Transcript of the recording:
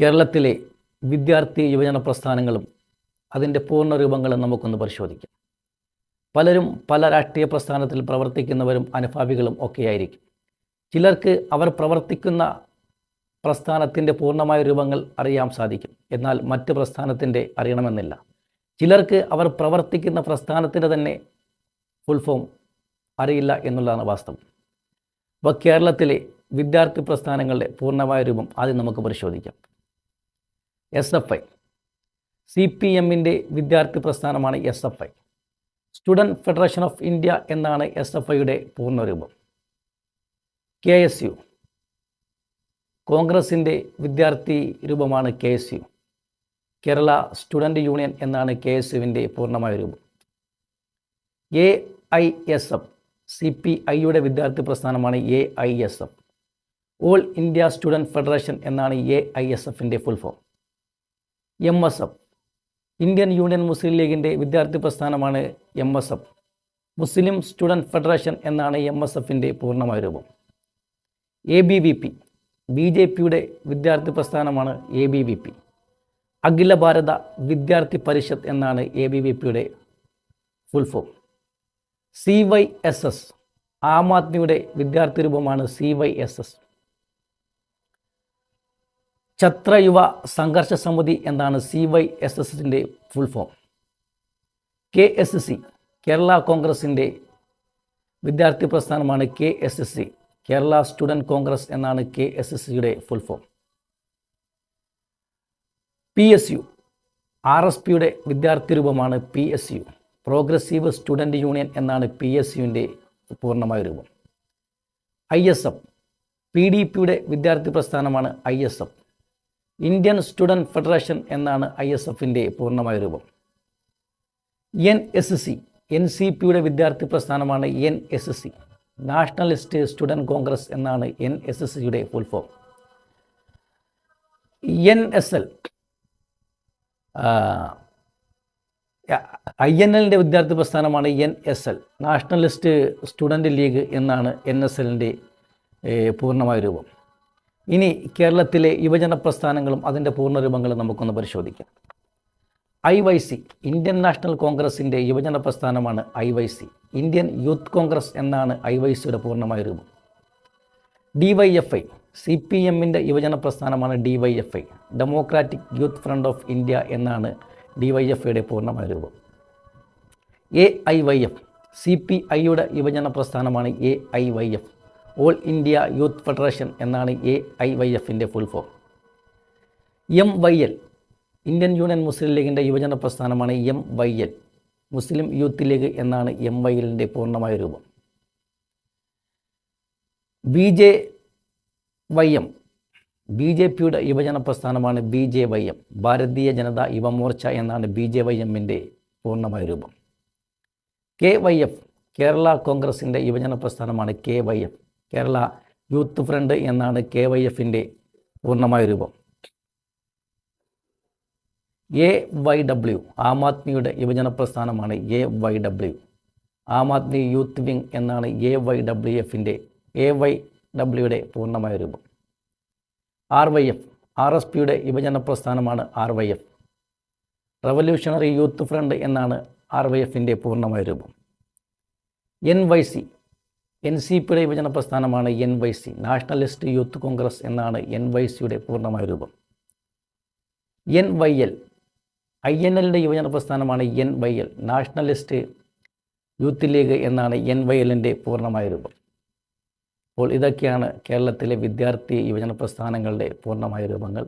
കേരളത്തിലെ വിദ്യാർത്ഥി യുവജന പ്രസ്ഥാനങ്ങളും അതിന്റെ പൂർണ രൂപങ്ങളും നമുക്കൊന്ന് പരിശോധിക്കാം. പലരും പല രാഷ്ട്രീയ പ്രസ്ഥാനത്തിൽ പ്രവർത്തിക്കുന്നവരും അനുഭാവികളും ഒക്കെയായിരിക്കും. ചിലർക്ക് അവർ പ്രവർത്തിക്കുന്ന പ്രസ്ഥാനത്തിന്റെ പൂർണമായ രൂപങ്ങൾ അറിയാൻ സാധിക്കും. എന്നാൽ മറ്റ് പ്രസ്ഥാനത്തിന്റെ അറിയണമെന്നില്ല. ചിലർക്ക് അവർ പ്രവർത്തിക്കുന്ന പ്രസ്ഥാനത്തിന്റെ തന്നെ ഫുൾ ഫോം അറിയില്ല എന്നുള്ളതാണ് വാസ്തവം. അപ്പോൾ കേരളത്തിലെ വിദ്യാർത്ഥി പ്രസ്ഥാനങ്ങളുടെ പൂർണമായ രൂപം ആദ്യം നമുക്ക് പരിശോധിക്കാം. S F I C P എമ്മിന്റെ വിദ്യാർത്ഥി പ്രസ്ഥാനമാണ് S F I student federation of India എന്നാണ് എസ് എഫ് ഐയുടെ പൂർണരൂപം. കെ എസ് യു കോൺഗ്രസിന്റെ വിദ്യാർത്ഥി രൂപമാണ് K S U Kerala student union എന്നാണ് കെ എസ് യുവിന്റെ പൂർണമായ രൂപം. A I S F C P ഐയുടെ വിദ്യാർത്ഥി പ്രസ്ഥാനമാണ് A I S F all India student federation എന്നാണ് എ ഐ എസ് എഫിന്റെ full form M S F Indian union Muslim ലീഗിന്റെ വിദ്യാർത്ഥി പ്രസ്ഥാനമാണ് M S F Muslim student federation എന്നാണ് M S എഫിന്റെ പൂർണമായ രൂപം A B V P B J പിയുടെ വിദ്യാർത്ഥി പ്രസ്ഥാനമാണ് A B V P Akhila Bharata Vidyarthi Parishad എന്നാണ് എ ബി വി പിയുടെ full form C Y S S Aam ആദ്മിയുടെ വിദ്യാർത്ഥി രൂപമാണ് C Y S S Chhatrayuva Sangharsh Samiti എന്നാണ് C Y S എസിന്റെ full form K S C Kerala കോൺഗ്രസിന്റെ വിദ്യാർത്ഥി പ്രസ്ഥാനമാണ് K S S C Kerala student congress എന്നാണ് K S S സിയുടെ full form P S U R S പിയുടെ വിദ്യാർത്ഥി രൂപമാണ് P S U progressive student union എന്നാണ് പി എസ് യുവിന്റെ പൂർണമായ രൂപം. I S F P D പിയുടെ വിദ്യാർത്ഥി പ്രസ്ഥാനമാണ് I S F Indian student federation എന്നാണ് ഐ എസ് എഫിന്റെ പൂർണമായ രൂപം. N S C N C പിയുടെ വിദ്യാർത്ഥി പ്രസ്ഥാനമാണ് N S C. Nationalist student congress എന്നാണ് എൻ എസ് സിയുടെ full form N S L I N എല്ലിന്റെ വിദ്യാർത്ഥി പ്രസ്ഥാനമാണ് N S L. Nationalist student league എന്നാണ് എൻ എസ് എല്ലിന്റെ പൂർണമായ രൂപം. ഇനി കേരളത്തിലെ യുവജന പ്രസ്ഥാനങ്ങളും അതിന്റെ പൂർണരൂപങ്ങളും നമുക്കൊന്ന് പരിശോധിക്കാം. I Y C Indian national കോൺഗ്രസിന്റെ യുവജന പ്രസ്ഥാനമാണ് I Y C. Indian youth congress എന്നാണ് ഐ വൈ സിയുടെ പൂർണമായ രൂപം. D Y F I C P എമ്മിന്റെ യുവജന പ്രസ്ഥാനമാണ് D Y F I. Democratic youth front of India എന്നാണ് ഡി വൈ എഫ് ഐയുടെ പൂർണമായ രൂപം. A I Y F C P ഐയുടെ യുവജന പ്രസ്ഥാനമാണ് A I Y F all India youth federation എന്നാണ് എ ഐ വൈ എഫിന്റെ full form M Y L Indian union Muslim ലീഗിന്റെ യുവജന പ്രസ്ഥാനമാണ് M Y L Muslim youth league എന്നാണ് M Y എല്ലിന്റെ പൂർണമായ രൂപം. B J Y M B J പിയുടെ യുവജന പ്രസ്ഥാനമാണ് B J Y M Bharatiya Janata Yuva Morcha എന്നാണ് ബി ജെ വൈ എമ്മിന്റെ പൂർണമായ രൂപം. കെ വൈ എഫ് കേരള കോൺഗ്രസിന്റെ യുവജന പ്രസ്ഥാനമാണ് K Y F. Kerala youth front എന്നാണ് കെ വൈ എഫിന്റെ പൂർണമായ രൂപം. എ വൈ ഡബ്ല്യു ആം ആദ്മിയുടെ യുവജന പ്രസ്ഥാനമാണ് A Y W. Aam Aadmi youth wing എന്നാണ് എ വൈ ഡബ്ല്യു എഫിന്റെ എ വൈ ഡബ്ല്യുയുടെ പൂർണമായ രൂപം. R Y F R S പിയുടെ യുവജന പ്രസ്ഥാനമാണ് R Y F. Revolutionary youth front എന്നാണ് ആർ വൈ എഫിന്റെ പൂർണമായ രൂപം. N Y C N C പിയുടെ യുവജന പ്രസ്ഥാനമാണ് N Y C. Nationalist youth congress എന്നാണ് എൻ വൈ സിയുടെ പൂർണമായ രൂപം. N Y L I N എല്ലിന്റെ യുവജന പ്രസ്ഥാനമാണ് N Y L. Nationalist youth league എന്നാണ് എൻ വൈ എല്ലിന്റെ പൂർണമായ രൂപം. അപ്പോൾ ഇതൊക്കെയാണ് കേരളത്തിലെ വിദ്യാർത്ഥി യുവജന പ്രസ്ഥാനങ്ങളുടെ പൂർണമായ രൂപങ്ങൾ.